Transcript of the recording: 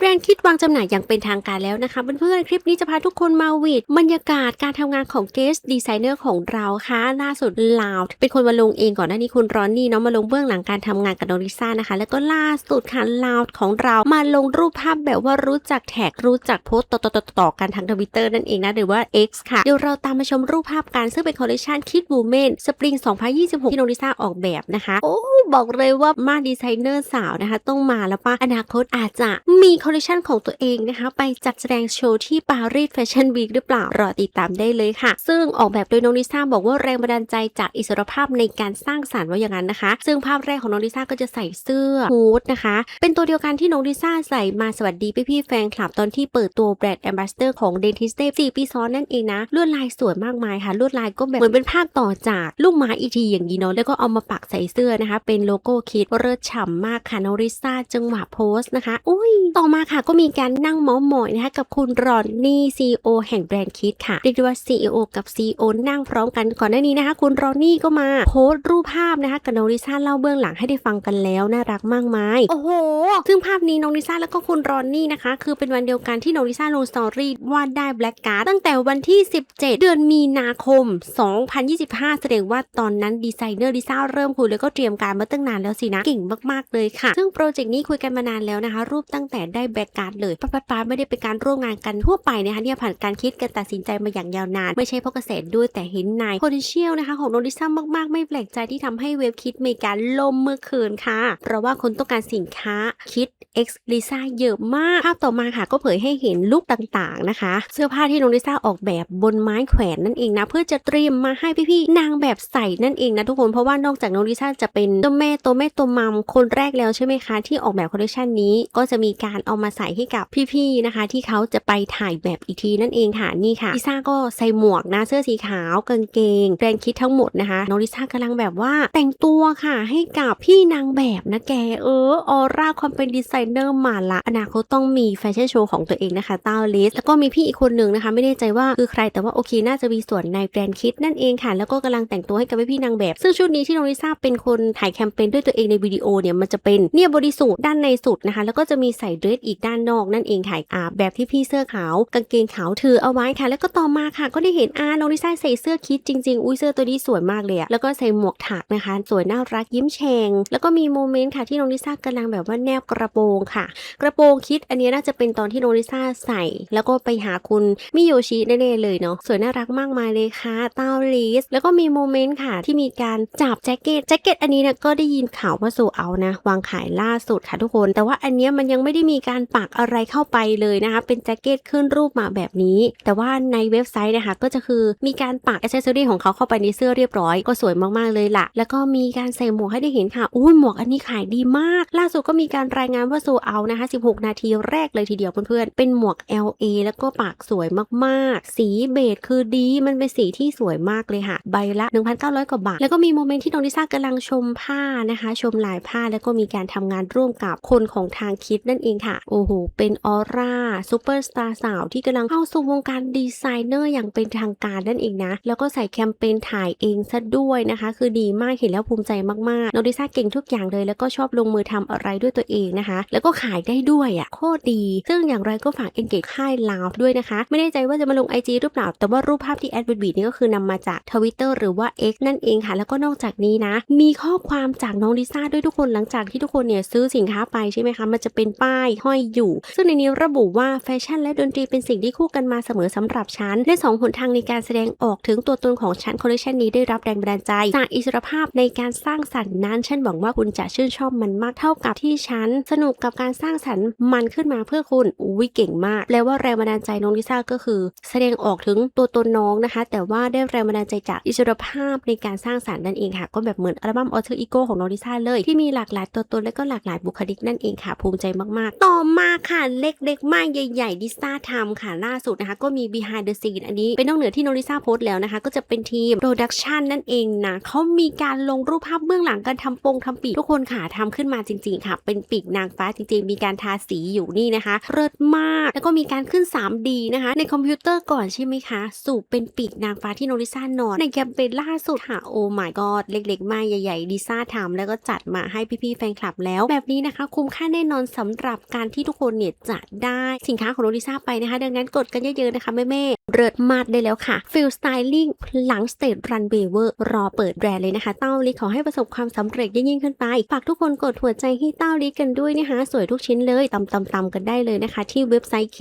แบรนด์คิดวางจำหน่ายอย่างเป็นทางการแล้วนะคะเพื่อนๆคลิปนี้จะพาทุกคนมาวิดบรรยากาศการทำงานของเกสดีไซเนอร์ของเราค่ะล่าสุดลาวเป็นคนมาลงเองก่อนหน้านี้คุณรอนนี่เนาะมาลงเบื้องหลังการทำงานกับน้องลิซ่านะคะ แล้วก็ล่าสุดค่ะลาวของเรามาลงรูปภาพแบบว่ารู้จักแท็กรู้จักโพสต์ต่อๆๆๆกันทางทวิตเตอร์นั่นเองนะหรือว่า X ค่ะเดี๋ยวเราตามมาชมรูปภาพกันซึ่งเป็นคอลเลคชันคิดบูเมนสปริง2026 ที่น้องลิซ่าออกแบบนะคะ โอ้บอกเลยว่ามาดีไซเนอร์สาวนะคะ ต้องมาแล้วป่ะอนาคตอาจจะมีคลเลคชันของตัวเองนะคะ ไปจัดแสดงโชว์ที่ปารีสแฟชั่นวีคหรือเปล่า รอติดตามได้เลยค่ะ ซึ่งออกแบบโดยน้องลิซ่าบอกว่าแรงบันดาลใจจากอิสรภาพในการสร้างสรรค์ว่าอย่างนั้นนะคะ ซึ่งภาพแรกของน้องลิซ่าก็จะใส่เสื้อฮูดนะคะ เป็นตัวเดียวกันที่น้องลิซ่าใส่มาสวัสดีพี่ๆแฟนคลับตอนที่เปิดตัวแบรนด์แอมบาสเตอร์ของ Dentist Day 4ปีซ้อนนั่นเองนะลวดลายสวยมากมายค่ะลวดลายก็แบบเหมือนเป็นภาพต่อจากลูกไม้อีทีอย่างนี้เนาะแล้วก็เอามาปักใส่เสื้อนะคะ เป็นโลโก้คิดเลิศฉ่ำมากค่ะน้องลิซ่าจังหวะโพสต์นะคะอุ้ยต่อมาค่ะก็มีการนั่งเมาส์มอยนะคะกับคุณรอนนี่ซีอแห่งแบรนด์คิดค่ะเรียกได้ว่า CEO กับ CEO นั่งพร้อมกันก่อนหน้านี้นะคะ คุณรอนนี่ก็มาโพสต์รูปภาพนะคะกับน้องลิซ่าเล่าเบื้องหลังให้ได้ฟังกันแล้วน่ารักมากมายโอ้โห ซึ่งภาพนี้น้องลิซ่าแล้วก็คุณรอนนี่นะคะ คือเป็นวันเดียวกันที่น้องลิซ่าลงสตอรี่วาดได้แบล็กการ์ดตั้งแต่วันที่ 17 เดือนมีนาคม 2025 แสดงว่าตอนนั้นดีไซเนอร์ลิซ่าเริ่มคุยแล้วก็เตรียมการมาตั้งนานแล้วสินะเก่งมากๆเลยค่ะ ซึ่งโปรเจกต์นี้คุยกันมานานแล้วนะคะ รูปตั้งแต่ได้แบล็กการ์ดเลยป้าป้าไม่ได้เป็นการร่วมงานกันทั่วไปนะคะเนี่ยผ่านการคิดการตัดสินใจมาอย่างยาวนาน ไม่ใช่เพราะกระแสด้วยแต่เห็นใน potential นะคะของโน้องลิซ่ามากๆ ไม่แปลกใจที่ทำให้เว็บคิดมีการล่มเมื่อคืนค่ะ เพราะว่าคนต้องการสินค้าคิด X ลิซ่าเยอะมาก ภาพต่อมาค่ะก็เผยให้เห็นลุคต่างๆนะคะ เสื้อผ้าที่โน้องลิซ่าออกแบบบนไม้แขวนนั่นเองนะ เพื่อจะเตรียมมาให้พี่ๆนางแบบใส่นั่นเองนะทุกคนเพราะว่านอกจากโน้องลิซ่าจะเป็นตัวแม่ตัวแม่ตัวมัมคนแรกแล้วใช่ไหมคะที่ออกแบบคอลเลคชันนี้ก็จะมีการเอามาใส่ให้กับพี่ๆนะคะ ที่เขาจะไปถ่ายแบบอีกทีนั่นเองค่ะนี่ค่ะลิซ่าก็ใส่หมวกนะเสื้อสีขาวกางเกงแบรนด์คิดทั้งหมดนะคะน้องลิซ่ากำลังแบบว่าแต่งตัวค่ะให้กับพี่นางแบบนะแกเออออร่าความเป็นดีไซเนอร์มาละอนาคตต้องมีแฟชั่นโชว์ของตัวเองนะคะต้าลิสแล้วก็มีพี่อีกคนหนึ่งนะคะ ไม่แน่ใจว่าคือใครแต่ว่าโอเคน่าจะมีส่วนในแบรนด์คิดนั่นเองค่ะแล้วก็กำลังแต่งตัวให้กับพี่นางแบบ ซึ่งชุดนี้ที่น้องลิซ่าเป็นคนถ่ายแคมเปญด้วยตัวเองในวิดีโอเนี่ยมันจะเป็นเนี่ยบริสุทธิ์ด้านในสุดนะคะ แล้วก็จะมีใส่เดรสอีกด้านนอกนั่นเองค่ะอ่าแบบที่พี่เสื้อขาวกางเกงขาวถือเอาไว้ค่ะ แล้วก็ต่อมาค่ะ ก็ได้เห็นอาน้องลิซ่าใส่เสื้อคิดจริงๆ อุ้ยเสื้อตัวนี้สวยมากเลยอะแล้วก็ใส่หมวกถักนะคะ สวยน่ารักยิ้มแฉ่งแล้วก็มีโมเมนต์ค่ะที่น้องลิซ่ากำลังแบบว่าแนบกระโปรงค่ะ กระโปรงคิดอันนี้น่าจะเป็นตอนที่โนริซ่าใส่ แล้วก็ไปหาคุณมิโยชิแน่ๆเลยเนาะสวยน่ารักมากมายเลยค่ะเต้าลิสแล้วก็มีโมเมนต์ค่ะที่มีการจับแจ็คเก็ตแจ็คเก็ตอันนี้นี่ยก็ได้ยินข่าวว่าโซเอานะวางขายล่าสุดค่ะทุกคน แต่ว่าอันนี้มันยังไม่ได้มีการการปักอะไรเข้าไปเลยนะคะ เป็นแจ็คเก็ตขึ้นรูปมาแบบนี้ แต่ว่าในเว็บไซต์นะคะก็จะคือมีการปักอ c เซอรี่ของเขาเข้าไปในเสื้อเรียบร้อย ก็สวยมากๆเลยล่ะ แล้วก็มีการใส่หมวกให้ได้เห็นค่ะอุ้ยหมวกอันนี้ขายดีมาก ล่าสุดก็มีการรายงานว่าโซเอานะคะ 16 นาทีแรกเลยทีเดียวเพื่อนๆเป็นหมวก LA แล้วก็ปากสวยมากๆ สีเบจคือดีมันเป็นสีที่สวยมากเลยค่ะ ใบละ 1,900 กว่าบาท แล้วก็มีโมเมนต์ที่น้องลิซ่ากำลังชมผ้านะคะ ชมลายผ้าแล้วก็มีการทำงานร่วมกับคนของทางคิดนั่นเองค่ะโอ้โห เป็นออร่าซูเปอร์สตาร์สาวที่กำลังเข้าสู่วงการดีไซเนอร์อย่างเป็นทางการนั่นเองนะ แล้วก็ใส่แคมเปญถ่ายเองซะด้วยนะคะ คือดีมากเห็นแล้วภูมิใจมากๆโน้องลิซ่าเก่งทุกอย่างเลย แล้วก็ชอบลงมือทำอะไรด้วยตัวเองนะคะ แล้วก็ขายได้ด้วยอะโคตรดี ซึ่งอย่างไรก็ฝากเอ็นเกจค่ายลาวด้วยนะคะ ไม่แน่ใจว่าจะมาลง IG หรือเปล่า แต่ว่ารูปภาพที่แอดวิบีนี่ก็คือนำมาจากทวิตเตอร์หรือว่า X นั่นเองค่ะ แล้วก็นอกจากนี้นะ มีข้อความจากน้องลิซ่าด้วยทุกคนหลังจากที่ทุกคนเนี่ยซื้อสินค้าไปใช่ไหมคะ มันจะเป็นป้ายห้อยอยู่ ซึ่งในนี้ระบุว่าแฟชั่นและดนตรีเป็นสิ่งที่คู่กันมาเสมอสำหรับฉันและสองหนทางในการแสดงออกถึงตัวตนของฉันคอลเลคชันนี้ได้รับแรงบันดาลใจ จากอิสรภาพในการสร้างสรรค์นั้น ฉันหวังว่าคุณจะชื่นชอบมันมากเท่ากับที่ฉัน สนุกกับการสร้างสรรค์มันขึ้นมาเพื่อคุณอุ้ยเก่งมากแปลว่าแรงบันดาลใจน้องลิซ่าก็คือ แสดงออกถึงตัวตนน้องนะคะ แต่ว่าได้แรงบันดาลใจจากอิสรภาพในการสร้างสรรค์นั่นเองค่ะ ก็แบบเหมือนอัลบั้มออเทอร์อีโก้ของน้องลิซ่าเลย ที่มีหลากหลายตัวตนและก็หลากหลายบุคลิกนั่นเองค่ะ ภูมิใจมากๆต่อมาค่ะ เล็กๆ มากใหญ่ๆดิซ่าทำค่ะล่าสุดนะคะ ก็มี behind the scene อันนี้ เป็นนอกเหนือที่น้องลิซ่าโพสต์แล้วนะคะ ก็จะเป็นทีม production นั่นเองนะเขามีการลงรูปภาพเบื้องหลังการทำปงทำปีกทุกคนค่ะทำขึ้นมาจริง ๆ ค่ะ เป็นปีกนางฟ้าจริง ๆ มีการทาสีอยู่นี่นะคะเลิศมากแล้วก็มีการขึ้น 3D นะคะ ในคอมพิวเตอร์ก่อนใช่ไหมคะ สู่เป็นปีกนางฟ้าที่น้องลิซ่านอน ในแคมเปญล่าสุดค่ะโอ้ my god เล็กๆ มากใหญ่ๆดิซ่าทำแล้วก็จัดมาให้พี่ๆแฟนคลับแล้วแบบนี้นะคะ คุ้มค่าแน่นอนสำหรับการที่ทุกคนเนี่ยจะได้สินค้าของโรดิซ่าไปนะคะ ดังนั้นกดกันเยอะๆนะคะแม่ๆเริดมาดได้แล้วค่ะฟิลสไตลิ่งหลังสเตจรันเบเวอร์รอเปิดแบรนด์เลยนะคะ เต้าลิขอให้ประสบความสำเร็จยิ่งๆขึ้นไป ฝากทุกคนกดหัวใจให้เต้าลิกันด้วยนะคะ สวยทุกชิ้นเลยตำๆๆกันได้เลยนะคะ ที่เว็บไซต์คิ